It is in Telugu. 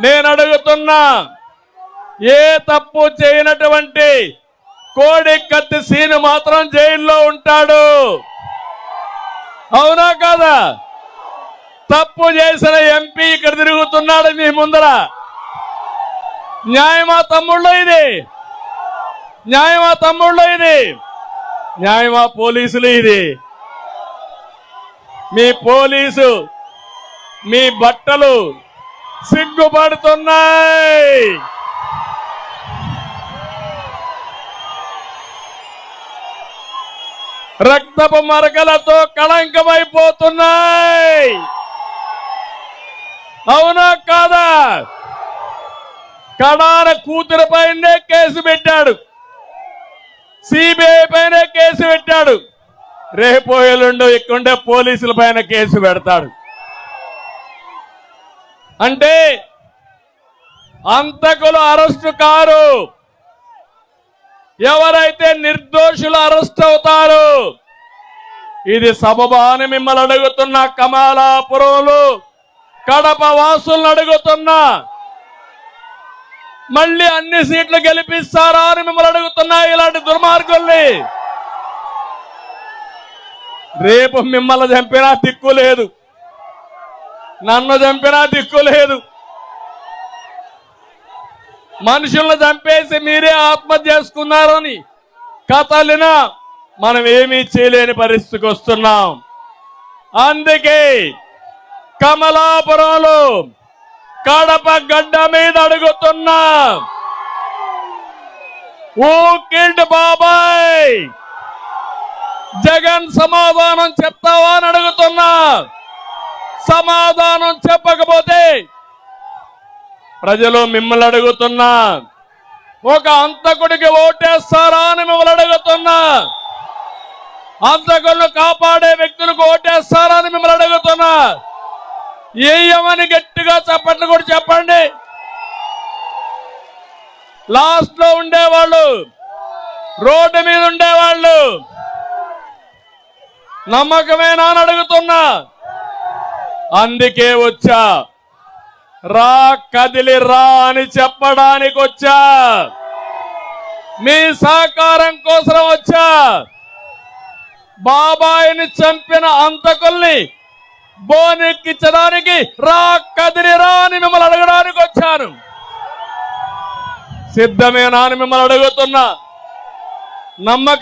నేను అడుగుతున్నా ఏ తప్పు చేయనటువంటి కోడి కత్తి సీను మాత్రం జైల్లో ఉంటాడు. అవునా కాదా? తప్పు చేసిన ఎంపీ ఇక్కడ తిరుగుతున్నాడు మీ ముందర. న్యాయమా తమ్ముళ్ళు ఇది? న్యాయమా తమ్ముళ్ళు ఇది? న్యాయమా పోలీసులు ఇది? మీ పోలీసు మీ బట్టలు సిగ్గుపడుతున్నాయి. రక్తపు మరకలతో కళంకమైపోతున్నాయి. అవునా కాదా? కడాన కూతురుపైనే కేసు పెట్టాడు. సిబిఐ పైన కేసు పెట్టాడు. రేపు ఎల్లుండో ఇక్కడుండే పోలీసుల పైన కేసు పెడతాడు. అంటే అంతకులు అరెస్టు కారు. ఎవరైతే నిర్దోషులు అరెస్ట్ అవుతారు ఇది సబబా అని మిమ్మల్ని అడుగుతున్న కమాలాపురంలో కడప వాసులను అడుగుతున్నా మళ్ళీ అన్ని సీట్లు గెలిపిస్తారా అని మిమ్మల్ని అడుగుతున్నా ఇలాంటి దుర్మార్గుల్ని. రేపు మిమ్మల్ని చంపినా దిక్కు లేదు. నన్ను చంపినా దిక్కు లేదు. మనుషులను చంపేసి మీరే ఆత్మహత్య చేసుకున్నారని కథలినా మనం ఏమీ చేయలేని పరిస్థితికి వస్తున్నాం. అందుకే కమలాపురంలో కడప గడ్డ మీద అడుగుతున్నా. ఓ కిల్డ్ బాబాయ్! జగన్ సమాధానం చెప్తావా అని అడుగుతున్నా. సమాధానం చెప్పకపోతే ప్రజలు మిమ్మల్ని అడుగుతున్నా. ఒక అంతకుడికి ఓటేస్తారా అని మిమ్మల్ని అడుగుతున్నా. అంతకులను కాపాడే వ్యక్తులకు ఓటేస్తారా అని మిమ్మల్ని అడుగుతున్నా. ఏయమని గట్టిగా చప్పట్లు కూడా చెప్పండి. లాస్ట్లో ఉండేవాళ్ళు రోడ్డు మీద ఉండేవాళ్ళు నమ్మకమేనా అని అడుగుతున్నా. అందుకే వచ్చా. రా కదిలి రా అని చెప్పడానికి వచ్చా. మీ సహకారం కోసం వచ్చా. బాబాయిని చంపిన అంతకుల్ని బోనెక్కించడానికి రా కదిలి రా అని మిమ్మల్ని అడగడానికి వచ్చాను. సిద్ధమేనా అని మిమ్మల్ని అడుగుతున్నా. నమ్మక